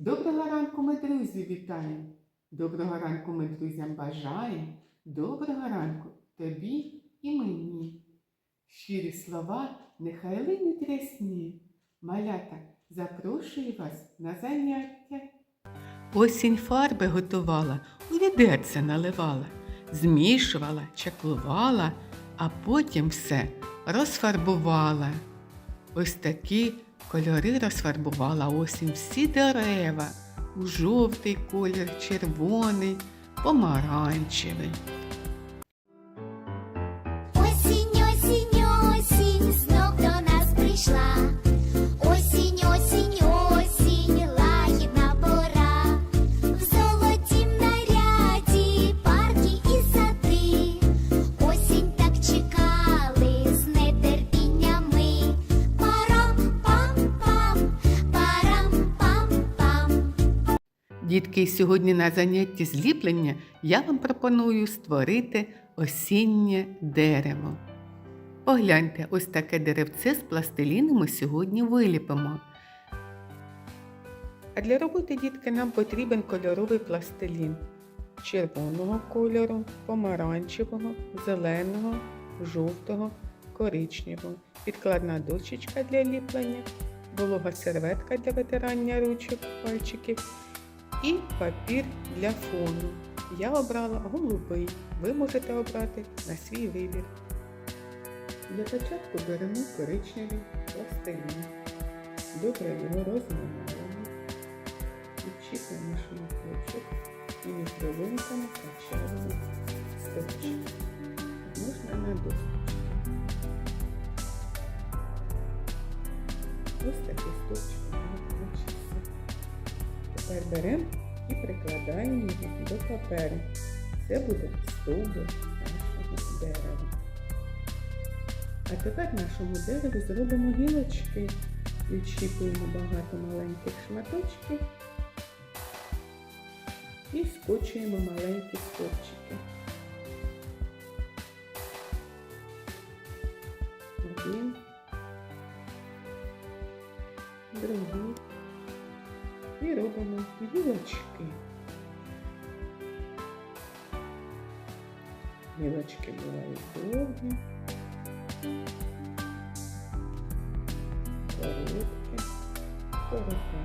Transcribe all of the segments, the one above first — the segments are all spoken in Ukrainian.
Доброго ранку ми друзі вітаємо. Доброго ранку ми друзям бажаємо. Доброго ранку тобі і мені. Щирі слова нехай линуть рясні. Малята, запрошую вас на заняття. Осінь фарби готувала, у відерце наливала, змішувала, чаклувала, а потім все розфарбувала. Ось такі кольори розфарбувала осінь всі дерева. У жовтий колір, червоний, помаранчевий. Дітки, сьогодні на занятті зліплення я вам пропоную створити осіннє дерево. Погляньте, ось таке деревце з пластиліну ми сьогодні виліпимо. А для роботи, дітки, нам потрібен кольоровий пластилін червоного кольору, помаранчевого, зеленого, жовтого, коричневого, підкладна дощечка для ліплення, волога серветка для витирання ручок, пальчиків і папір для фону. Я обрала голубий. Ви можете обрати на свій вибір. Для початку беремо коричневий пластилін. Добре його розминаємо. Відчіпуємо шматочок і між долоньками качаємо стопчик. Можна на досточки. Ось такий получився. Тепер беремо і прикладаємо його до паперу. Це буде стовбур нашого дерева. А тепер нашому дереву зробимо гілочки. Відчіпуємо багато маленьких шматочків і скочуємо маленькі стовпчики. Один, другий. І робимо гілочки. Гілочки бувають довгі, короткі, короткі.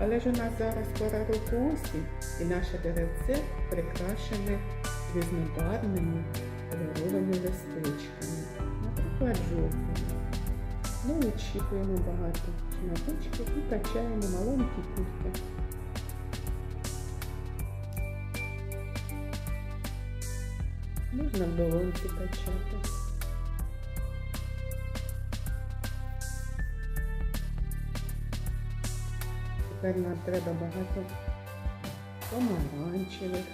Але ж у нас зараз пора року осінь, і наше деревце прикрашене різнобарвними кольоровими листочками, наприклад, жовтими. Ми відщіпуємо багато шматочків і качаємо маленькі кульки. Можна в долонці качати. Тепер нам треба багато помаранчевих.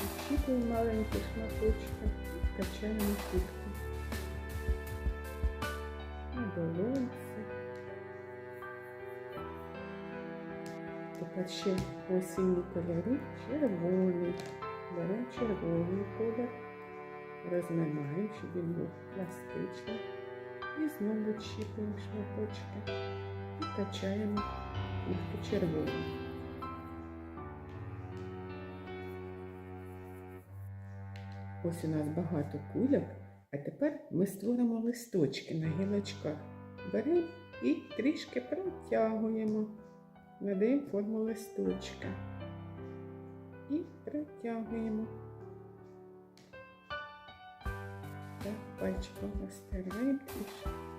Відчіпуємо маленькі шматочки і качаємо кутку. На долонці. Тепер ще осінні кольори червоний. Беремо червоний колір, розминаємо, щоб він був пластичний. І знову відщіпуємо шматочки і качаємо кульку червону. Ось у нас багато кульок, а тепер ми створимо листочки на гілочках. Беремо і трішки протягуємо, надаємо форму листочка і протягуємо. Так, пальчиком розтираємо трішки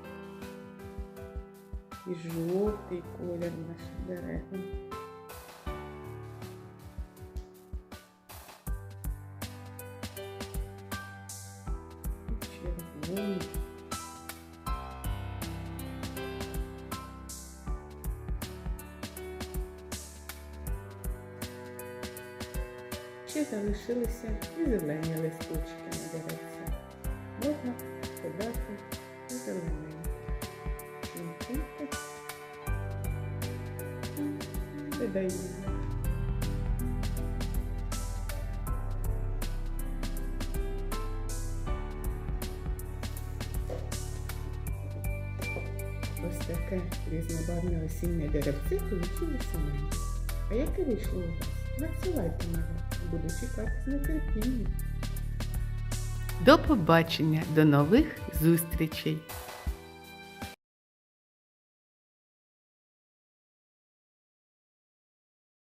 і жовтий колір нашим деревам. І червоний. Ще залишилися і зелені листочки на деревці. Можна подати і зелененькі. Видаю. Ось таке різнобарне осіннє деревце вийшлося мене. А яке вийшло у вас? Надсилайте мене. Буду чекати на нетерпінням. До побачення, до нових зустрічей!